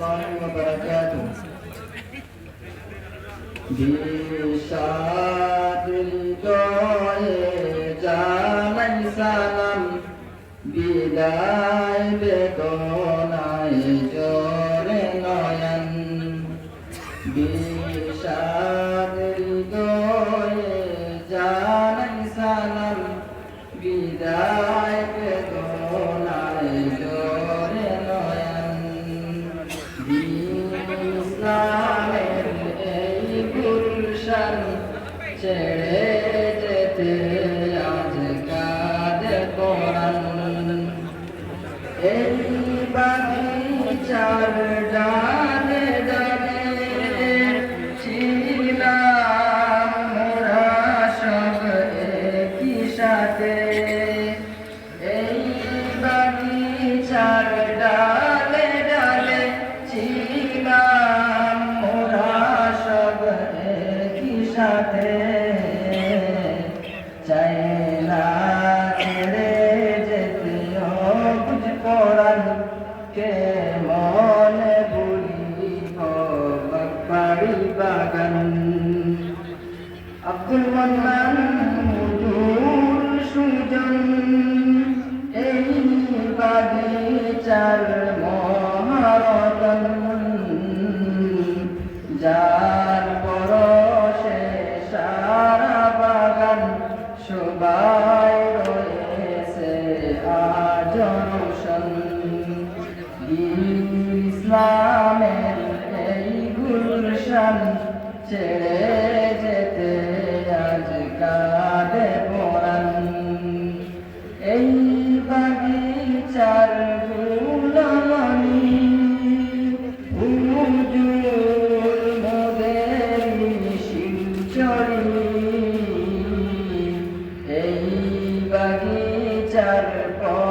الله وبركاته বিষাদ হৃদয়ে জানাই সালাম বিদায় বেদনায় ছেড়ে যেতে আজ কাঁদে কোরআন এই বাগিচার ডালে বুঝ কে মনে ভুলিব বাড়ি বাগান। আব্দুল মান্নান সুজন এই বাগিচার ছেড়ে যেতে আজ কাঁদে পড়ান এই বাগিচার গুলামনি হুজুর মোদের শিলচরি এই বাগিচার পরশমণি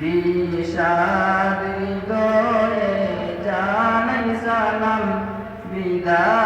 বিষাদ হৃদয়ে জানাই সালাম বিদায়।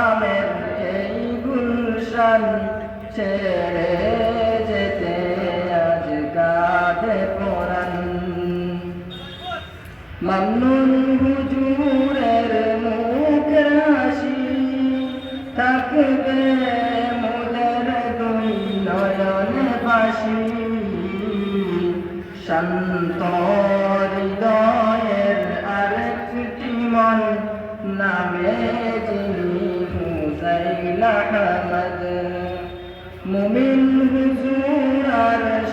গুলশান ছেড়ে যেতে আজ কাঁদে পড়ান মামনুন হুজুরের মুখের হাসি থাকবে মোদের দুই নয়নে বাসি শান্ত হৃদয়ের আরেকটি মন নামে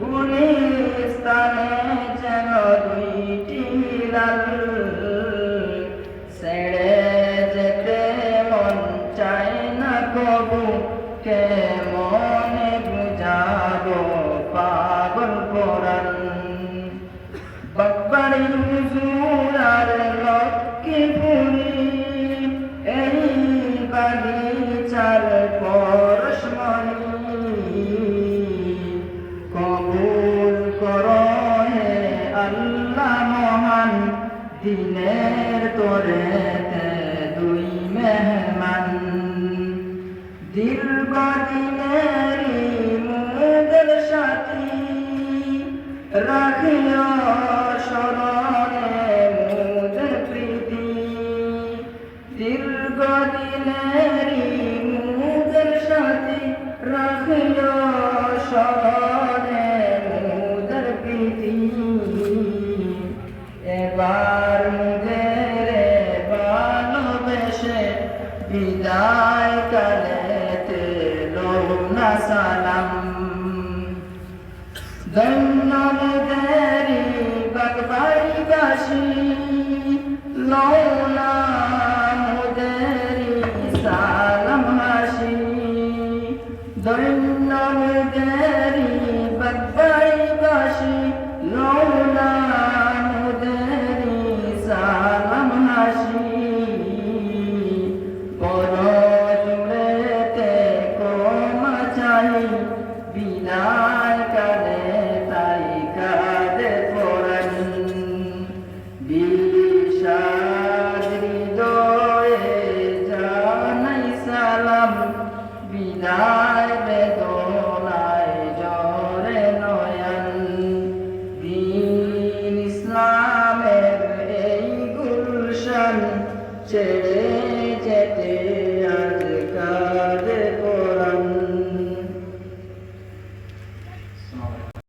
গুলিস্তানে যেন দুইটি লাল। ছেড়ে যেতে মন চায় না কবু, কে মনে বুঝাবো পাগল পরাণ বাবারি হুজুর আর লক্ষ্মী দিনের তোরে দুই মেহমান। দীর্ঘদিনেরই এবার মুদের ভালোবেসে বিদায় কালেতে লোনা সালাম। ধন্যবাদেরি বাগবাই বাসি লৌনা